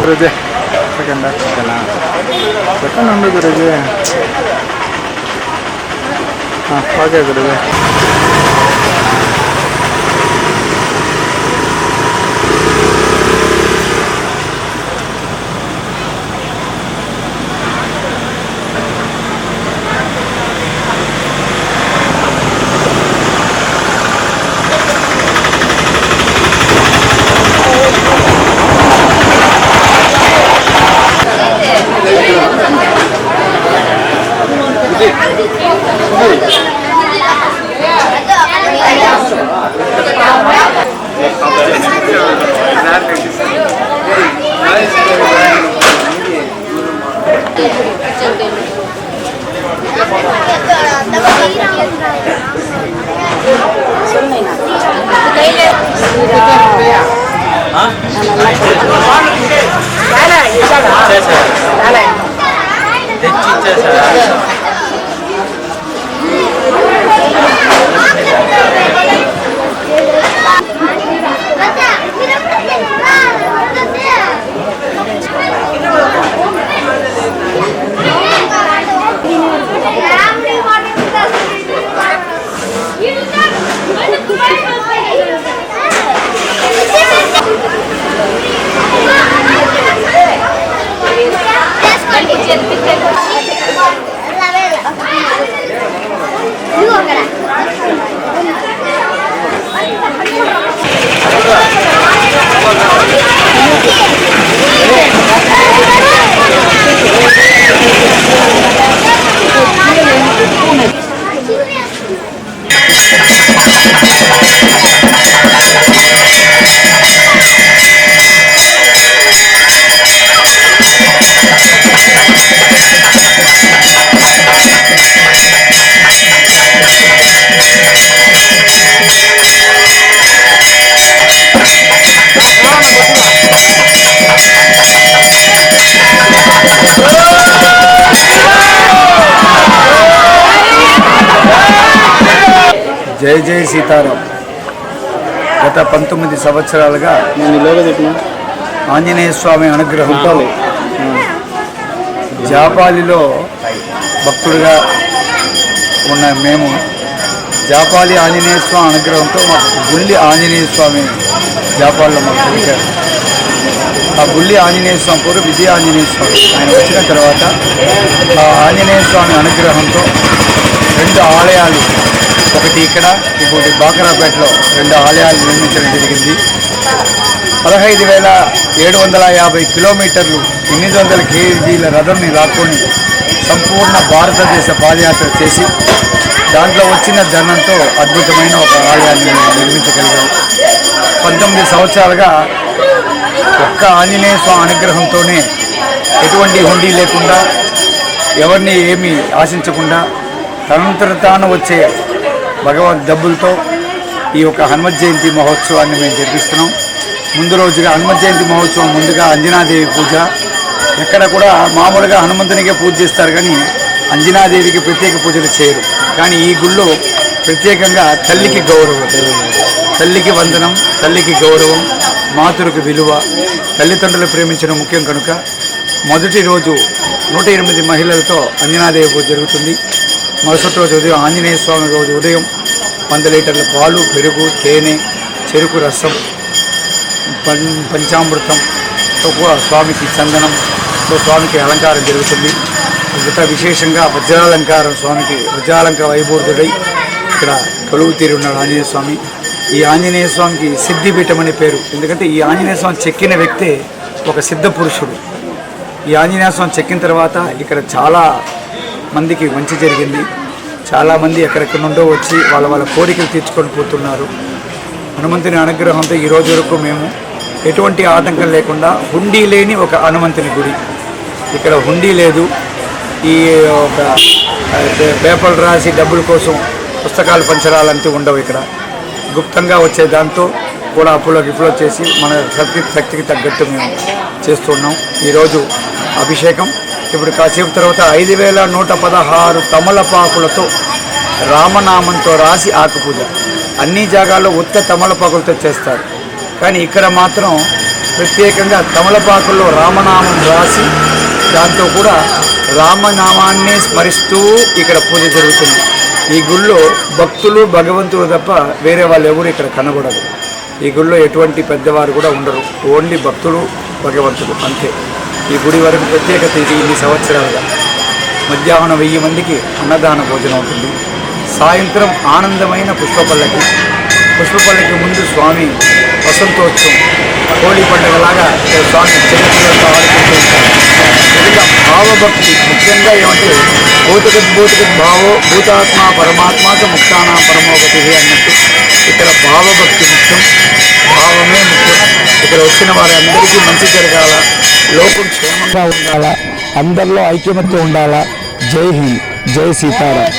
வருது செகண்டா. செகண்டா செகண்ட் நம்பருக்கு இருக்கு ஆ பார்க்க இருக்குது 짜잔. 넷째 짜잔. జై జై సీతారాం. గత పంతొమ్మిది సంవత్సరాలుగా నేను ఆంజనేయ స్వామి అనుగ్రహంతో జాపాలిలో భక్తుడిగా ఉన్న మేము జాపాలి ఆంజనేయ స్వామి అనుగ్రహంతో మాకు గుళ్ళి ఆంజనేయ స్వామి జాపాలిలో మాకు దొరికారు. ఆ గుళ్ళి ఆంజనేయ స్వామి పేరు విజయ ఆంజనేయ స్వామి. ఆయన వచ్చిన తర్వాత ఆ ఆంజనేయ స్వామి అనుగ్రహంతో రెండు ఆలయాలు ఒకటి ఇక్కడ ఇంకోటి బాకరాపేటలో రెండు ఆలయాలు నిర్మించడం జరిగింది. పదహైదు వేల ఏడు వందల యాభై కిలోమీటర్లు ఎనిమిది వందల కేజీల రథంని లాక్కొని సంపూర్ణ భారతదేశ పాదయాత్ర చేసి దాంట్లో వచ్చిన ధనంతో అద్భుతమైన ఒక ఆలయాన్ని నిర్మించగలిగాం. పంతొమ్మిది సంవత్సరాలుగా ఒక్క ఆంజనేయ స్వామి అనుగ్రహంతోనే ఎటువంటి హుండీ లేకుండా ఎవరిని ఏమీ ఆశించకుండా తనంతట తాను వచ్చే భగవద్ డబ్బులతో ఈ యొక్క హనుమత్ జయంతి మహోత్సవాన్ని మేము జరిపిస్తున్నాం. ముందు రోజుగా హనుమత్ జయంతి మహోత్సవం ముందుగా అంజనాదేవి పూజ. ఎక్కడ కూడా మామూలుగా హనుమంతునికే పూజ చేస్తారు కానీ అంజనాదేవికి ప్రత్యేక పూజలు చేయరు. కానీ ఈ గుళ్ళో ప్రత్యేకంగా తల్లికి గౌరవం తల్లికి వందనం తల్లికి గౌరవం మాతృకు విలువ తల్లిదండ్రులు ప్రేమించడం ముఖ్యం కనుక. మొదటి రోజు నూట ఎనిమిది మహిళలతో అంజనాదేవి పూజ జరుగుతుంది. మరుసటి రోజు ఉదయం ఆంజనేయ స్వామి రోజు ఉదయం వంద లీటర్ల పాలు పెరుగు తేనె చెరుకు రసం పం పంచామృతంతో కూడా స్వామికి చందనంతో స్వామికి అలంకారం జరుగుతుంది. ఇక విశేషంగా వజ్రాలంకారం స్వామికి వజ్రాలంకార వైభూర్తుడై ఇక్కడ కొలువు తీరి ఉన్నాడు ఆంజనేయ స్వామి. ఈ ఆంజనేయ స్వామికి సిద్ధిపీఠం అనే పేరు. ఎందుకంటే ఈ ఆంజనేయ స్వామి చెక్కిన వ్యక్తే ఒక సిద్ధ పురుషుడు. ఈ ఆంజనేయ స్వామి చెక్కిన తర్వాత ఇక్కడ చాలా మందికి మంచి జరిగింది. చాలామంది ఎక్కడెక్కడ నుండో వచ్చి వాళ్ళ వాళ్ళ కోరికలు తీర్చుకొని పోతున్నారు. హనుమంతుని అనుగ్రహంతో ఈ రోజు వరకు మేము ఎటువంటి ఆటంకం లేకుండా హుండీ లేని ఒక హనుమంతుని గుడి. ఇక్కడ హుండీ లేదు. ఈ ఒక పేపర్లు రాసి డబ్బుల కోసం పుస్తకాలు పంచరాలంటూ ఉండవు ఇక్కడ. గుప్తంగా వచ్చే దాంతో కూడా అప్పులో గిప్పులో చేసి మన శక్తి శక్తికి తగ్గట్టు మేము చేస్తున్నాం. ఈరోజు అభిషేకం ఇప్పుడు కాసేపు తర్వాత ఐదు వేల నూట పదహారు తమలపాకులతో రామనామంతో రాసి ఆకుపూజ. అన్ని జాగాల్లో ఉత్త తమలపాకులతో చేస్తారు. కానీ ఇక్కడ మాత్రం ప్రత్యేకంగా తమలపాకుల్లో రామనామం రాసి దాంతో కూడా రామనామాన్ని స్మరిస్తూ ఇక్కడ పూజ జరుగుతుంది. ఈ గుళ్ళో భక్తులు భగవంతుడు తప్ప వేరే వాళ్ళు ఎవరు ఇక్కడ కనబడరు. ఈ గుళ్ళో ఎటువంటి పెద్దవారు కూడా ఉండరు. ఓన్లీ భక్తుడు భగవంతుడు అంతే. ఈ గుడి వరకు ప్రత్యేకత ఇది ఇన్ని సంవత్సరాలుగా. మధ్యాహ్నం వెయ్యి మందికి అన్నదాన భోజనం ఉంటుంది సాయంత్రం ఆనందమైన పుష్పపల్లకి పుష్పపల్లకి ముందు స్వామి వసంతోత్సవం హోళీ పండుగలాగా స్వామి చిన్నపిల్లలతో ఆడుకుంటూ ఉంటారు భావభక్తి ముఖ్యంగా ఏమంటే భౌతిక భౌతిక భావో భూతాత్మ పరమాత్మ ముక్తానా పరమోగతి అన్నట్టు ఇక్కడ భావభక్తి ముఖ్యం భావమే ముఖ్యం. ఇక్కడ వచ్చిన వారందరికీ మంచి జరగాల లోకం క్షేమంగా ఉండాలా అందరిలో ఐక్యమత్యం ఉండాలా. జై హింద్ జై సీతారాం.